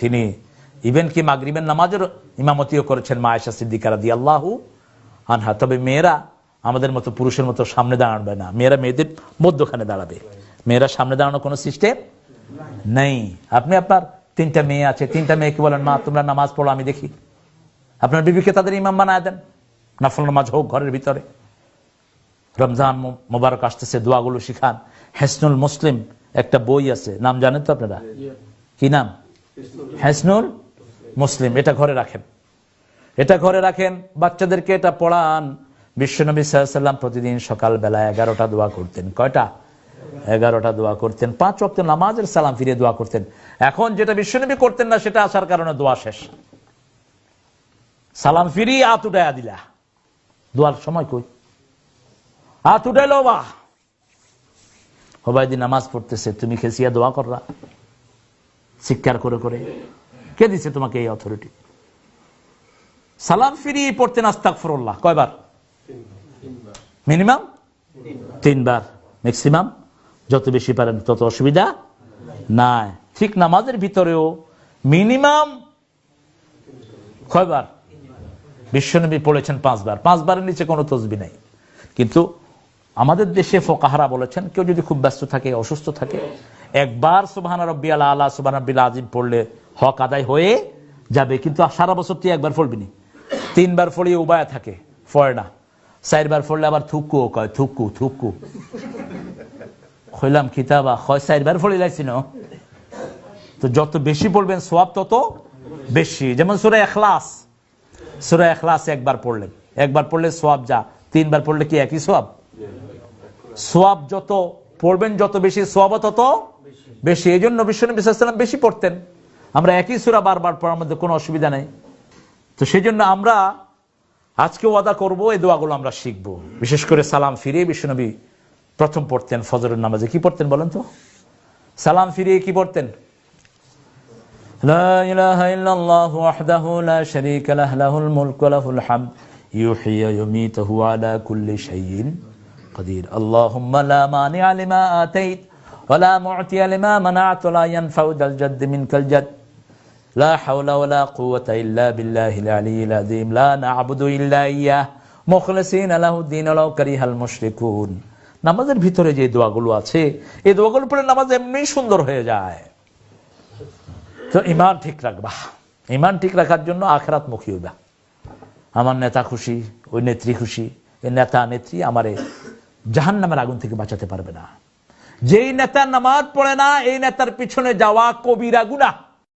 তিনি ইভেন কি মাগরিবের নামাজের ইমামতিও করেছেন মা আয়সা সিদ্দিকারা দিয়ে আল্লাহু আনহা। তবে মেয়েরা আমাদের মতো পুরুষের মতো সামনে দাঁড়াবে না। মেয়েরা মেয়েদের মধ্যখানে দাঁড়াবে। মেয়েরা সামনে দাঁড়ানো কোনো সিস্টেম নেই। আপনি আপনার তিনটা মেয়ে আছে তিনটা মেয়েকে বলেন মা তোমরা নামাজ পড়ো আমি দেখি। আপনার বিবিকে তাদের ইমাম বানায় দেন নাফল নামাজ হোক ঘরের ভিতরে। রমজান মোবারক আসতেছে দোয়াগুলো শিখান। হেসনুল মুসলিম একটা বই আছে। নাম জানেন তো আপনারা? কি নাম? হেসনুল মুসলিম, এটা ঘরে রাখেন। এটা ঘরে রাখেন, বাচ্চাদেরকে এটা পড়ান। বিশ্বনবী সাল্লাম প্রতিদিন সকাল বেলা এগারোটা দোয়া করতেন। কয়টা? এগারোটা দোয়া করতেন। পাঁচ ওয়াক্ত নামাজের সালাম ফিরে দোয়া করতেন। এখন যেটা বিশ্বনবী করতেন না, সেটা আসার কারণে দোয়া শেষ। সালাম ফিরি আত উঠাইয়া দিলা। দোয়ার সময় কই? হাত উঠাইলো বা? হবাইদি নামাজ পড়তেছে, তুমি খেসিয়া দোয়া কররা চিৎকার করে করে। কে দিছে তোমাকে এই অথরিটি সালাম ফিরিয়ে পড়তেন আস্তাক ফরল্লাহ কয়বার? মিনিমাম তিনবার। ম্যাক্সিমাম যত বেশি পারেন তত অসুবিধা নাই। ঠিক নামাজের ভিতরেও মিনিমাম কয়বার? বিশ্বনবী পড়েছেন পাঁচবার। পাঁচবারের নিচে কোনো তসবি নাই। কিন্তু আমাদের দেশে ফোকাহারা বলেছেন, কেউ যদি খুব ব্যস্ত থাকে, অসুস্থ থাকে একবার সুবাহান রব্বি আল্লাহ আল্লাহ সুবাহ রব্বিল আজিম পড়লে হক আদায় হয়ে যাবে, কিন্তু সারা বছর তুই একবার পড়বিনি তিনবার পড়িয়ে উবায়া থাকে ফয় না। চারবার পড়লে আবার থুকু কয়, থুকু থুকু। খইলাম কিতাবা হয় চারবার পড়ে লাইছি না। তো যত বেশি পড়বেন সোয়াব তত বেশি। যেমন সুরা এখলাস সুরা এখলাস একবার পড়লেন। একবার পড়লে সোয়াব যা, তিনবার পড়লে কি একই সোয়াব সোয়াব যত পড়বেন, যত বেশি সোয়াব তত বেশি, এই জন্য বিশ্বনবী সাল্লাম বেশি পড়তেন। আমরা একই সুরা বারবার পড়ার মধ্যে কোনো অসুবিধা নেই। তো সেই জন্য আমরা আজকে ওয়াদা করব, এই দোয়াগুলো আমরা শিখব। বিশেষ করে সালাম ফিরিয়ে বিশ্বনবী প্রথম পড়তেন ফজরের নামাজে। কি পড়তেন বলেন তো? সালাম ফিরিয়ে কি পড়তেন? لا إله إلا الله وحده لا شريك له له الملك وله الحمد يحيي يميته على كل شيء قدير اللهم لا مانع لما آتيت ওলা মুতিয়া লিমা لا লা ইয়ানফাউদাল জাদ্দ মিনকাল জাদ্দ লা হাওলা ওয়ালা কুওয়াতা إلا বিল্লাহিল আলিয়িল আযীম লা না'বুদু ইল্লা ইয়াহ মুখলিসিন লাহুদ্দিন লাউ কারিহাল মুশরিকুন নামাজের ভিতরে যে দোয়াগুলো আছে, এই দোয়াগুলো পড়ে নামাজ এমনি সুন্দর হয়ে যায়। তো ইমান ঠিক রাখবা। ইমান ঠিক রাখার জন্য আখরাত মুখী হইবা। আমার নেতা খুশি, ওই নেত্রী খুশি। এই নেতা নেত্রী আমার জাহান নামের আগুন থেকে বাঁচাতে পারবে না। যেই নেতা নামাজ পড়ে না এই নেতার পিছনে যাওয়া কবিরা গুনাহ।